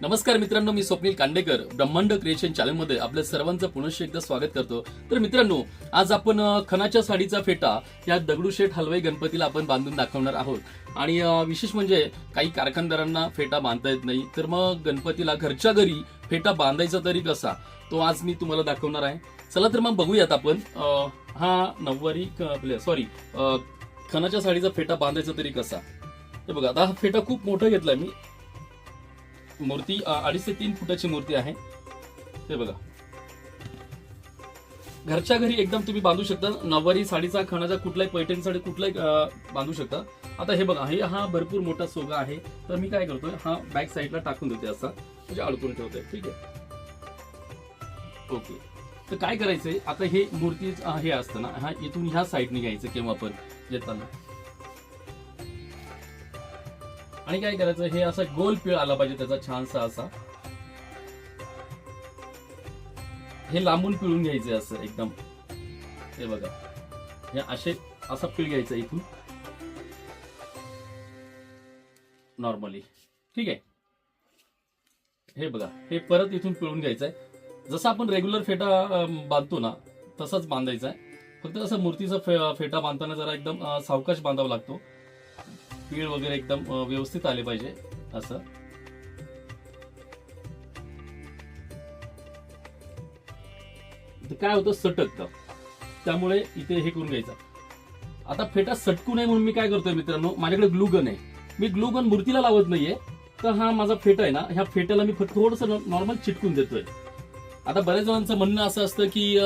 नमस्कार मित्रांनो मी स्वप्नील कांडेकर. ब्रह्मांड क्रिएशन चॅनलमध्ये आपल्या सर्वांचं पुनश्च एकदा स्वागत करतो. तर मित्रांनो आज आपण खनाच्या खणाच्या साडीचा फेटा या दगडूशेठ हलवाई गणपतीला आपण बांधून दाखवणार आहोत. आणि विशेष म्हणजे काही कारखानदारांना फेटा बांधता येत नाही. तर मग गणपतीला घरच्या घरी फेटा बांधायचा तरी कसा? तो आज मी तुम्हाला दाखवणार आहे. चला तर मग बघूयात आपण हा नऊवारी आपल्या सॉरी खणाच्या साडीचा फेटा बांधायचा तरी कसा? हे बघा आता हा फेटा खूप मोठा घेतलाय मी. मूर्ती अडीच ते तीन फुटाची मूर्ती आहे. हे बघा. घरच्या घरी एकदम तुम्ही बांधू शकता. नववारी साडीचा खणाचा कुठलाही पैठणीसाठी कुठलाही बांधू शकता. आता हे बघा हे हा भरपूर मोठा सोगा आहे. तर मी काय करतोय हा बॅक साईडला टाकून देते असा. म्हणजे अडकून ठेवतोय. ठीक आहे? ओके. तर काय करायचंय? आता हे मूर्ती हे असतं ना हा इथून ह्या साईडने घ्यायचं केव्हा पण येताना. आणि काय करायचं हे असा गोल पिळ आला पाहिजे त्याचा छानसा असा. हे लांबून पिळून घ्यायचे असं एकदम. हे बघा. हे असे असा पिळ घ्यायचा इथून. नॉर्मली ठीक आहे. हे बघा. हे परत इथून पिळून घ्यायचं आहे जसं आपण रेग्युलर फेटा बांधतो ना तसंच बांधायचं आहे फक्त असं मूर्तीचा फे- फेटा बांधताना जरा एकदम सावकाश बांधावा लागतो. पीळ वगैरे एकदम व्यवस्थित आले पाहिजे असं. काय होतं सटकतं. त्यामुळे इथे हे करून घ्यायचं. आता फेटा सटकू नये म्हणून मी काय करतोय मित्रांनो माझ्याकडे ग्लूगन आहे. मी ग्लूगन मूर्तीला लावत नाहीये तर हा माझा फेटा आहे ना ह्या फेट्याला मी थोडस नॉर्मल चिटकून देतोय. आता बऱ्याच जणांचं म्हणणं असं असतं की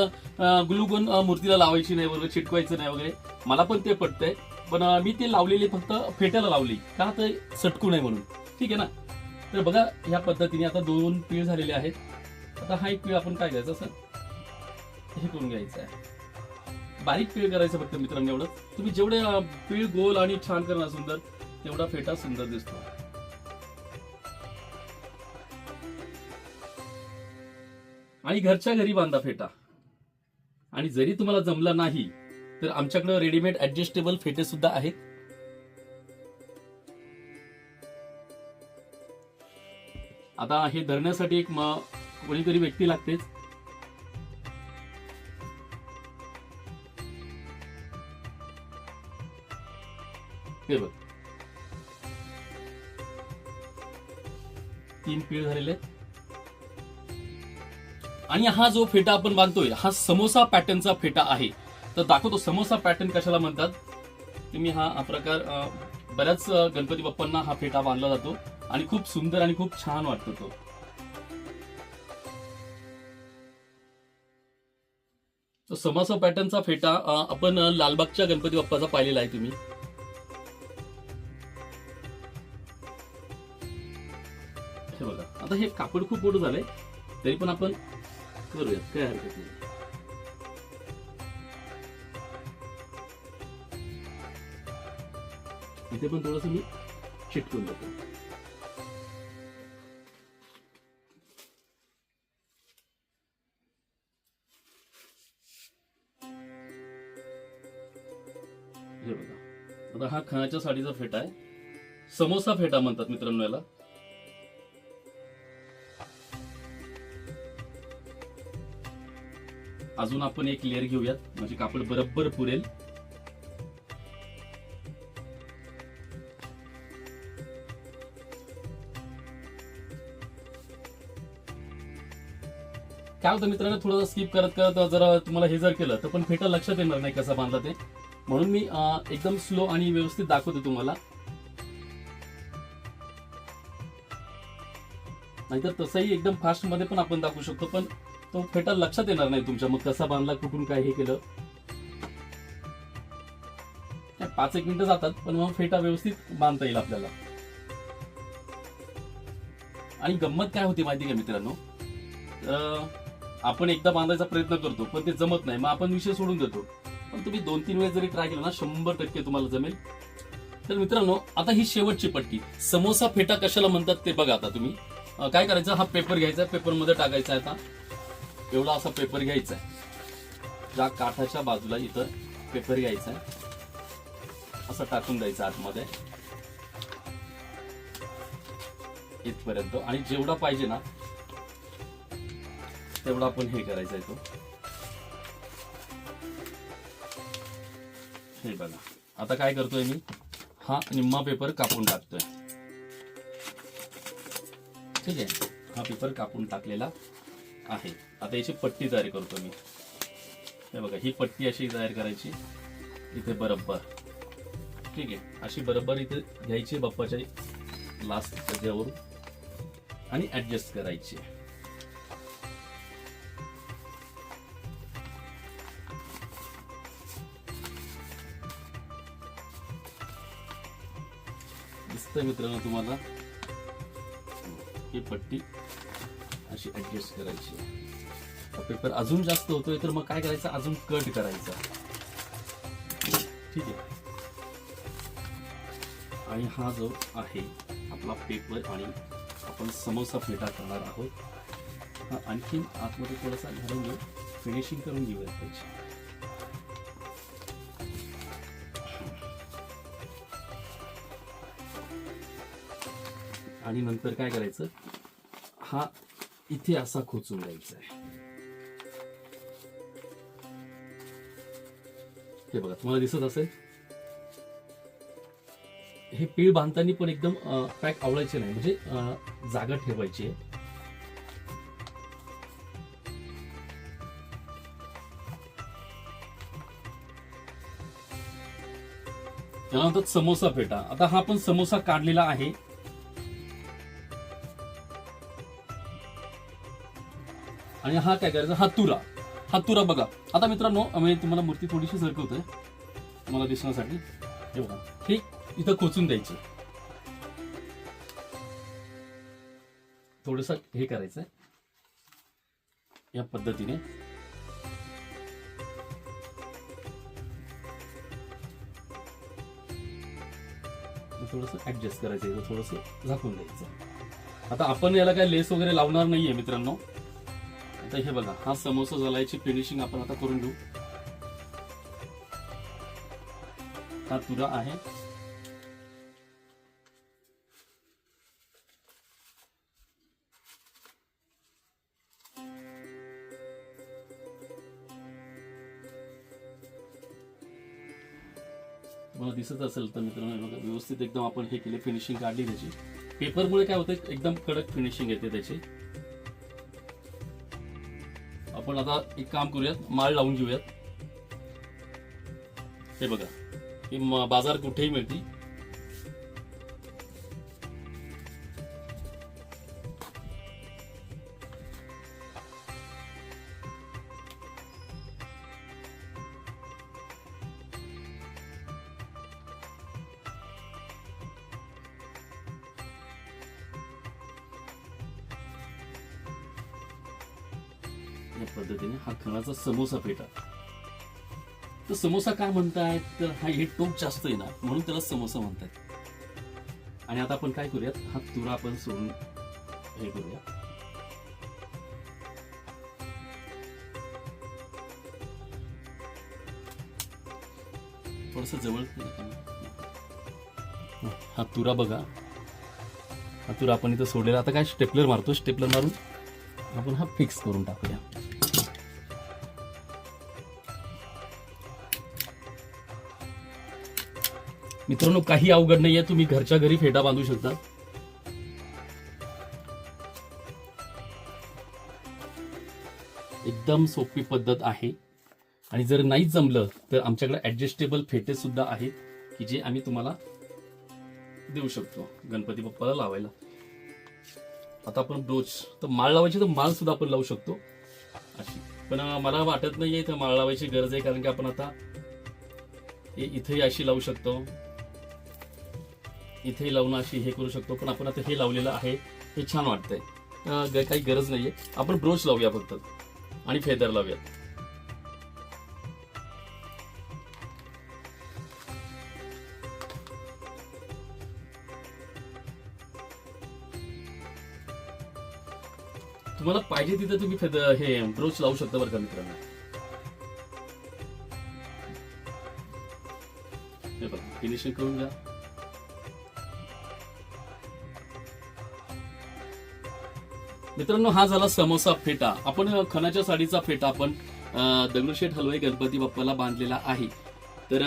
ग्लूगन मूर्तीला लावायची नाही वगैरे चिटकवायचं नाही वगैरे. मला पण ते पटतंय. पण मी ते लावलेली फक्त फेट्याला लावली. का तर सटकू नये म्हणून. ठीक आहे ना? तर बघा ह्या पद्धतीने आता दोन पीळ झालेले आहेत. आता हा एक पीळ आपण काय घ्यायचा असं हे करून घ्यायचं आहे. बारीक पीळ करायचं फक्त मित्रांनो एवढं तुम्ही जेवढे पीळ गोल आणि छान करणार सुंदर तेवढा फेटा सुंदर दिसतो. आणि घरच्या घरी बांधा फेटा. आणि जरी तुम्हाला जमला नाही तर आमच्याकडे रेडीमेड ऍडजस्टेबल फेटे सुद्धा आहेत. आता हे धरण्यासाठी एक कोणीतरी व्यक्ती लागतेच. हे बघ. तीन पीळ झालेले आहेत. आणि हा जो फेटा आपण बांधतोय हा समोसा पॅटर्नचा फेटा आहे. तर दाखवतो समोसा पॅटर्न कशाला म्हणतात? तुम्ही हा प्रकार बऱ्याच गणपती बाप्पांना हा फेटा बांधला जातो आणि खूप सुंदर आणि खूप छान वाटतो तो. तो समोसा पॅटर्नचा फेटा आपण लालबागच्या गणपती बाप्पाचा पाहिलेला आहे तुम्ही. हे बघा आता हे कापड खूप मोठं झालंय तरी पण आपण करूयात काय हरकत नाही. इथे पण थोडस मी चिटकून देतो. हे बघा. आता हा खणाच्या साडीचा फेटा आहे. समोसा फेटा म्हणतात मित्रांनो याला. अजून आपण एक लेअर घेऊयात. म्हणजे कापड बरोबर पुरेल. काय होतं मित्रांनो थोडं स्किप करत करत जरा तुम्हाला हे जर केलं तर पण फेटा लक्षात येणार नाही कसा बांधला ते. म्हणून मी एकदम स्लो आणि व्यवस्थित दाखवतो तुम्हाला. नाहीतर तसंही एकदम फास्टमध्ये पण आपण दाखवू शकतो पण तो फेटा लक्षात येणार नाही तुमच्या मग कसा बांधला कुठून काय हे केलं. पाच एक मिनिटं जातात पण मग फेटा व्यवस्थित बांधता येईल आपल्याला. आणि गंमत काय होती माहिती का मित्रांनो? आपण एकदा बांधायचा प्रयत्न करतो पण ते जमत नाही. मग आपण विषय सोडून देतो. पण तुम्ही दोन तीन वेळेस जरी ट्राय केलं ना शंभर टक्के तुम्हाला जमेल. तर मित्रांनो आता ही शेवटची पट्टी. समोसा फेटा कशाला म्हणतात ते बघा आता तुम्ही. काय करायचं? हा पेपर घ्यायचा पेपरमध्ये टाकायचा आहे आता. एवढा असा पेपर घ्यायचा आहे. ज्या काठाच्या बाजूला इथं पेपर घ्यायचा आहे. असं टाकून द्यायचा आतमध्ये. इथपर्यंत. आणि जेवढा पाहिजे ना तेवढा आपण हे करायचं आहे तो. हे बघा. आता काय करतोय मी? हा निम्मा पेपर कापून टाकतोय. ठीक आहे? हा पेपर कापून टाकलेला आहे. आता याची पट्टी तयार करतो मी. हे बघा ही पट्टी अशी तयार करायची. इथे बरोबर. ठीक आहे? अशी बरोबर इथे घ्यायची बाप्पाच्या लास्ट त्याच्यावरून. आणि ऍडजस्ट करायची. दिसतंय मित्रांनो तुम्हाला. ही पट्टी अशी ॲडजस्ट करायची. पेपर अजून जास्त होतोय तर मग काय करायचं? अजून कट करायचा. ठीक आहे. आणि हा जो आहे आपला पेपर आणि आपण समोसा फेटा करणार आहोत. हा आणखीन आतमध्ये थोडासा घालून घेऊ. फिनिशिंग करून घेऊया त्याची. आणि नंतर काय करायचं? हा इथे असा खोचून द्यायचा आहे. हे बघा तुम्हाला दिसत असेल? हे पीळ बांधताना पण एकदम पॅक आवडायचे नाही म्हणजे जागा ठेवायची आहे. त्यानंतर समोसा पेटा आता हा पण समोसा काढलेला आहे. आणि हा काय करायचा? हा तुरा. हा तुरा बघा. आता मित्रांनो आम्ही तुम्हाला मूर्ती थोडीशी सरकवतोय तुम्हाला दिसण्यासाठी. हे बघा. हे इथं खोचून द्यायचं. थोडस हे करायचंय. या पद्धतीने. थोडस ऍडजस्ट करायचं थोडस झाकून द्यायचं आता आपण याला काय लेस वगैरे लावणार नाहीये मित्रांनो. आता हे बघा हा समोसा झाला याची फिनिशिंग आपण आता करून घेऊ. हा तुरा आहे. तुम्हाला दिसत असेल तर मित्रांनो बघा, व्यवस्थित एकदम आपण हे केले फिनिशिंग काढली त्याची. पेपरमुळे काय होतं एकदम कडक फिनिशिंग येते त्याची. आपण आता एक काम करूयात माळ लावून घेऊयात. हे बघा ही बाजार कुठेही मिळते या पद्धतीने हा खणाचा समोसा पेटा तर समोसा काय म्हणतायत? तर हा हे टोक जास्त येणार म्हणून त्याला समोसा म्हणतात. आणि आता आपण काय करूयात? हा तुरा आपण सोडून हे करूया थोडस जवळ हा तुरा बघा. हा तुरा आपण इथं सोडलेला. आता काय स्टेपलर मारतो? स्टेपलर मारून आपण हा फिक्स करून टाकूया. मित्रांनो काही अवघड नाहीये. तुम्ही घरच्या घरी फेटा बांधू शकता. एकदम सोपी पद्धत आहे. आणि जर नाही जमलं तर आमच्याकडे ऍडजस्टेबल फेटे सुद्धा आहेत की जे आम्ही तुम्हाला देऊ शकतो. गणपती बाप्पाला लावायला. आता आपण ब्रोच तर माळ लावायची तर माळ सुद्धा आपण लावू शकतो. अशी. पण मला वाटत नाहीये इथं माळ लावायची गरज आहे कारण की आपण आता इथेही अशी लावू शकतो. इथे लावून अशी हे करू शकतो. पण आपण आता हे लावलेलं आहे हे छान वाटतंय. काही गरज नाहीये. आपण ब्रोच लावूया फक्त. आणि फेदर लावूया तुम्हाला पाहिजे तिथे तुम्ही फेदर हे ब्रोच लावू शकता बरं का मित्रांनो? हे फिनिशिंग करून घ्या. मित्रांनो हा झाला समोसा फेटा. आपण खणाच्या साडीचा फेटा आपण दगडूशेठ हलवाई गणपती बाप्पाला बांधलेला आहे. तर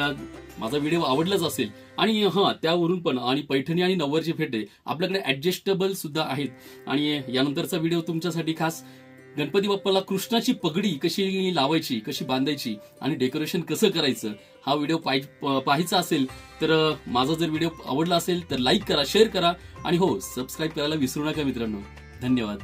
माझा व्हिडिओ आवडलाच असेल. आणि हा त्यावरून पण आणि पैठणी आणि नव्वरचे फेटे आपल्याकडे ऍडजस्टेबल सुद्धा आहेत. आणि यानंतरचा व्हिडिओ तुमच्यासाठी खास गणपती बाप्पाला कृष्णाची पगडी कशी लावायची कशी बांधायची आणि डेकोरेशन कसं करायचं हा व्हिडिओ पाहि- पाहायचा असेल तर माझा जर व्हिडिओ आवडला असेल तर लाईक करा शेअर करा. आणि हो सबस्क्राईब करायला विसरू नका मित्रांनो. धन्यवाद.